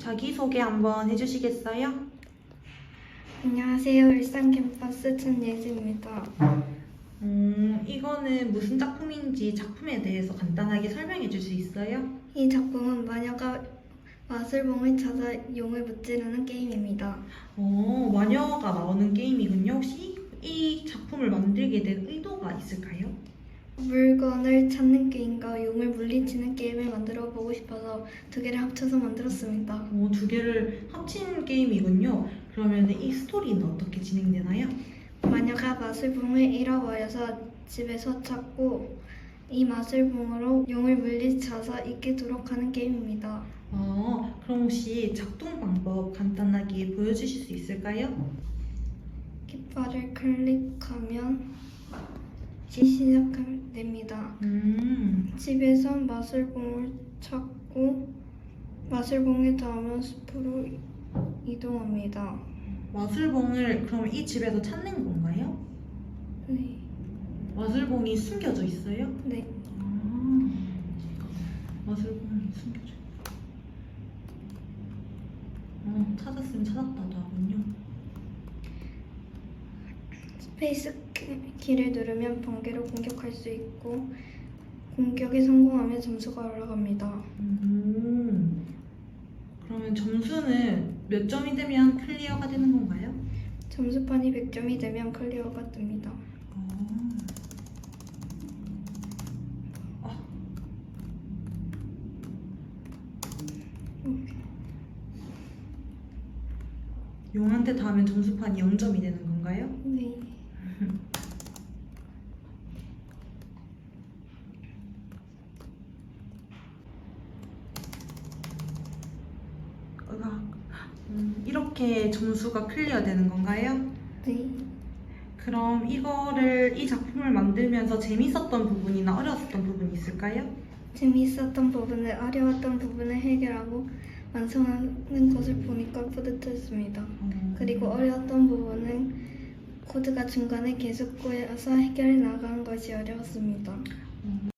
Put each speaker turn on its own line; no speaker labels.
자기소개 한번 해주시겠어요?
안녕하세요. 일산 캠퍼스 천예지입니다.
음, 이거는 무슨 작품인지 작품에 대해서 간단하게 설명해 줄 수 있어요?
이 작품은 마녀가 마술봉을 찾아 용을 무찌르는 게임입니다.
어, 마녀가 나오는 게임이군요. 혹시 이 작품을 만들게 된 의도가 있을까요?
물건을 찾는 게임과 용을 물리치는 게임을 만들어 보고 싶어서 두 개를 합쳐서 만들었습니다.
어, 두 개를 합친 게임이군요. 그러면 이 스토리는 어떻게 진행되나요?
마녀가 마술봉을 잃어버려서 집에서 찾고 이 마술봉으로 용을 물리쳐서 이기도록 하는 게임입니다.
어, 그럼 혹시 작동 방법 간단하게 보여주실 수 있을까요?
깃발을 클릭하면 시작됩니다.
음,
집에서 마술봉을 찾고 마술봉에 닿으면 숲으로 이동합니다.
마술봉을 그럼 이 집에서 찾는 건가요?
네,
마술봉이 숨겨져 있어요?
네,
아, 마술봉이 숨겨져 있다. 어, 찾았으면 찾았다도 하군요.
스페이스 키- 키를 누르면 번개로 공격할 수 있고 공격에 성공하면 점수가 올라갑니다.
음, 그러면 점수는 몇 점이 되면 클리어가 되는 건가요?
점수판이 100점이 되면 클리어가 뜹니다.
아. 아. 용한테 닿으면 점수판이 0점이 되는 건가요?
네,
으악. 음, 이렇게 점수가 클리어 되는 건가요?
네.
그럼 이거를 이 작품을 만들면서 재밌었던 부분이나 어려웠던 부분이 있을까요?
재미있었던 부분을 어려웠던 부분을 해결하고 완성하는 것을 보니까 뿌듯했습니다.
어,
그리고 어려웠던 부분은 코드가 중간에 계속 꼬여서 해결해 나가는 것이 어려웠습니다.